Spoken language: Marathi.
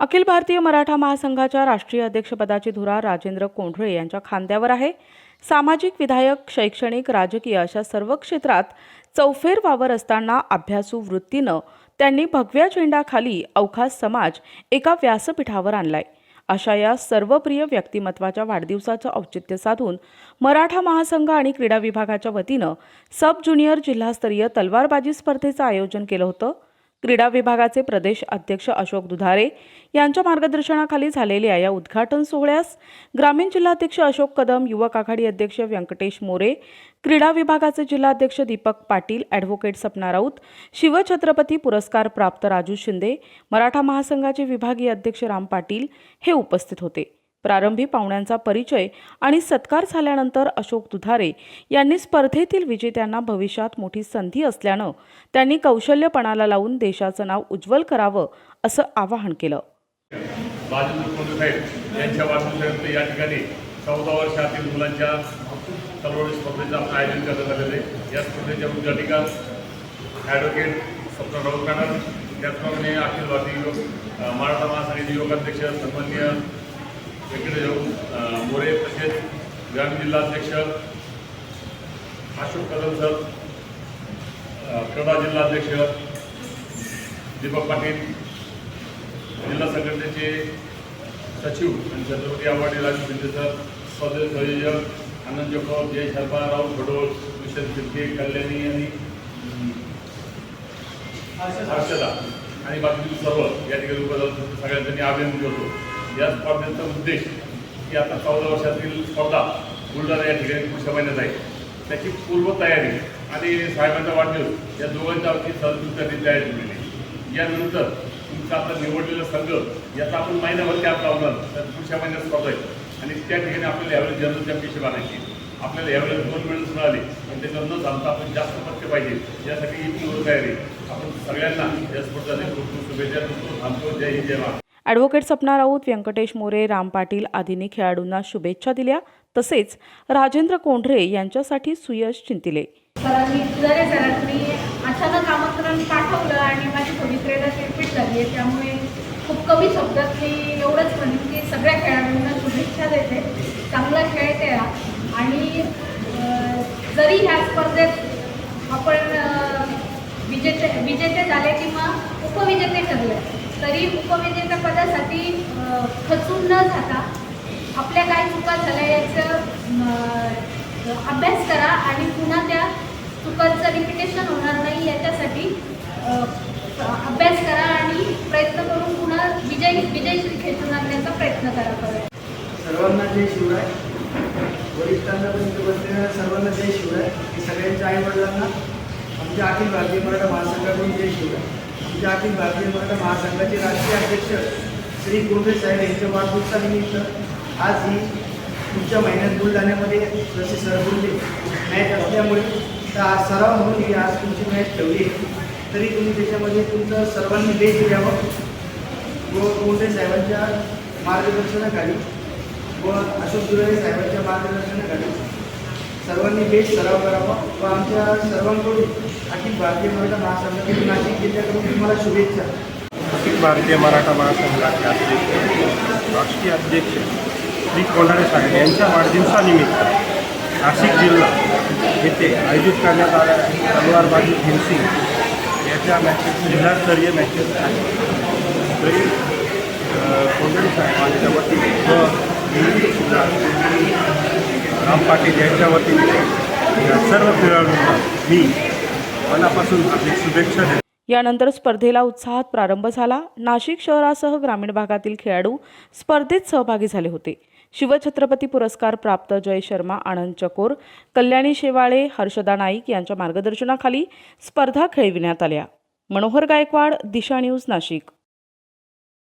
अखिल भारतीय मराठा महासंघाच्या राष्ट्रीय अध्यक्षपदाची धुरा राजेंद्र कोंढळे यांच्या खांद्यावर आहे. सामाजिक विधायक शैक्षणिक राजकीय अशा सर्व क्षेत्रात चौफेर वावर असताना अभ्यासू वृत्तीनं त्यांनी भगव्या झेंडाखाली अवखास समाज एका व्यासपीठावर आणलाय. अशा या सर्वप्रिय व्यक्तिमत्वाच्या वाढदिवसाचं औचित्य साधून मराठा महासंघ आणि क्रीडा विभागाच्या वतीनं सब ज्युनियर जिल्हास्तरीय तलवारबाजी स्पर्धेचं आयोजन केलं होतं. क्रीडा विभागाचे प्रदेश अध्यक्ष अशोक दुधारे यांच्या मार्गदर्शनाखाली झालेल्या या उद्घाटन सोहळ्यास ग्रामीण जिल्हाध्यक्ष अशोक कदम युवक आघाडी अध्यक्ष व्यंकटेश मोरे क्रीडा विभागाचे जिल्हाध्यक्ष दीपक पाटील ॲडव्होकेट सपना राऊत शिवछत्रपती पुरस्कार प्राप्त राजू शिंदे मराठा महासंघाचे विभागीय अध्यक्ष राम पाटील हे उपस्थित होते. प्रारंभी पाहुण्यांचा परिचय आणि सत्कार झाल्यानंतर अशोक दुधारे यांनी स्पर्धेतील विजेत्यांना भविष्यात मोठी संधी असल्यानं त्यांनी कौशल्यपणाला लावून देशाचं नाव उज्ज्वल करावं असं आवाहन केलं. यांच्या वाढदिवसानिमित्त या ठिकाणी चौदा वर्षातील मुलांच्या तलवारी स्पर्धेचं आपण आयोजन करण्यात आलेलं आहे. या स्पर्धेच्या उद्घाटिका ॲडव्होकेट स्वप्न राऊत मॅडम त्याचप्रमाणे अखिल भारतीय युवक अ, मराठा महासंघाचे युवक अध्यक्ष सन्माननीय व्यंकटेश मोरे तसेच ग्रामीण जिल्हाध्यक्ष अशोक कदम सर अ, जिल्हाध्यक्ष दीपक पाटील जिल्हा संघटनेचे सचिव आणि छत्रपती आव्हाडी राजू सर स्पर्धेचे संयोजक आनंद जोखव जय शर्मा राहुल भडोळ विशेष शिर्के कल्याणी आणि हर्षदा आणि बाकी सर्व या ठिकाणी उपस्थित सगळ्यांचं मी अभिनंदन करतो. या स्पर्धेचा उद्देश की आता चौदा वर्षातील स्पर्धा बुलढाणा या ठिकाणी पुढच्या महिन्यात आहे. त्याची पूर्वतयारी आणि साहेबांचा वाढदिवस या दोघांच्या बाबतीत संयुक्ताने तयारी केलेली आहे. यानंतर तुमचा आता निवडलेला संघ याचा आपण महिन्यावर कॅप लावणार तर पुढच्या महिन्यात स्पर्धा आहे. आणि त्या ठिकाणी आपल्याला यावेळेस जनरल चॅम्पियनशिप आणायची आपल्याला यावेळेस दोन मेडल्स मिळाले पण त्याच्यावर न थांबता आपण जास्त पक्के पाहिजे. यासाठी ही पूर्व तयारी आपण सगळ्यांना या स्पर्धाने खूप खूप शुभेच्छा देतो. थांबतो. जय हिंद जय महाराष्ट्र. ॲडव्होकेट सपना राऊत व्यंकटेश मोरे राम पाटील आदींनी खेळाडूंना शुभेच्छा दिल्या. तसेच राजेंद्र कोंढरे यांच्यासाठी सुयश चिंतिले. अचानक आमंत्रण पाठवलं आणि माझी थोडी प्रेरणा रिपीट झाली आहे. त्यामुळे खूप कमी शब्दात मी एवढंच म्हणेन की सगळ्या खेळाडूंना शुभेच्छा देते. चांगला खेळ खेळा आणि जरी ह्या स्पर्धेत तरी उपविजेत्या पदासाठी खचून न जाता आपल्या काय चुका झाल्या याचं अभ्यास करा आणि पुन्हा त्या चुकांचं रिपिटेशन होणार नाही याच्यासाठी अभ्यास करा आणि प्रयत्न करून पुन्हा विजय श्री खेचून आणण्याचा प्रयत्न करा परत. सर्वांना जय शिवराय. वरिष्ठांना पंतप्रधान सर्वांना जय शिवराय. सगळ्यांच्या आई वडिलांना आमच्या अखिल भारतीय मराठा महासंघाकडून जय शिवराय. आमच्या अखिल भारतीय मराठा महासंघाचे राष्ट्रीय अध्यक्ष श्री कुंभे साहेब यांच्या वाढदिवसानिमित्त आज ही पुढच्या महिन्यात बुलढाण्यामध्ये जसे सर बोलले मॅच असल्यामुळे तर आज सराव म्हणून ही आज तुमची मॅच ठेवली आहे. तरी तुम्ही त्याच्यामध्ये तुमचं सर्वांनी बेस्ट द्यावं व कोंडे साहेबांच्या मार्गदर्शनाखाली व अशोक दुरारे साहेबांच्या मार्गदर्शनाखाली सर्वांनी बेस्ट सराव करावा. व आमच्या सर्वांकडून अखिल भारतीय मराठा महासंघातील नाशिक जिल्ह्याकडून तुम्हाला शुभेच्छा. अखिल भारतीय मराठा महासंघाचे अध्यक्ष राष्ट्रीय अध्यक्ष श्री कोल्हारे साहेब यांच्या वाढदिवसानिमित्त नाशिक जिल्हा येथे आयोजित करण्यात आलेल्या तलवारबाजी फेन्सिंग याच्या मॅचेस जिल्हास्तरीय मॅचेस आहेत. तरी कोंढरी साहेबांच्या वतीने व मी सुद्धा राम पाटील यांच्या वतीने या सर्व खेळाडूंना मी मनापासून हार्दिक शुभेच्छा देतो. यानंतर स्पर्धेला उत्साहात प्रारंभ झाला. नाशिक शहरासह ग्रामीण भागातील खेळाडू स्पर्धेत सहभागी झाले होते. शिवछत्रपती पुरस्कार प्राप्त जय शर्मा आनंद चकोर कल्याणी शेवाळे हर्षदा नाईक यांच्या मार्गदर्शनाखाली स्पर्धा खेळविण्यात आल्या. मनोहर गायकवाड दिशा न्यूज नाशिक.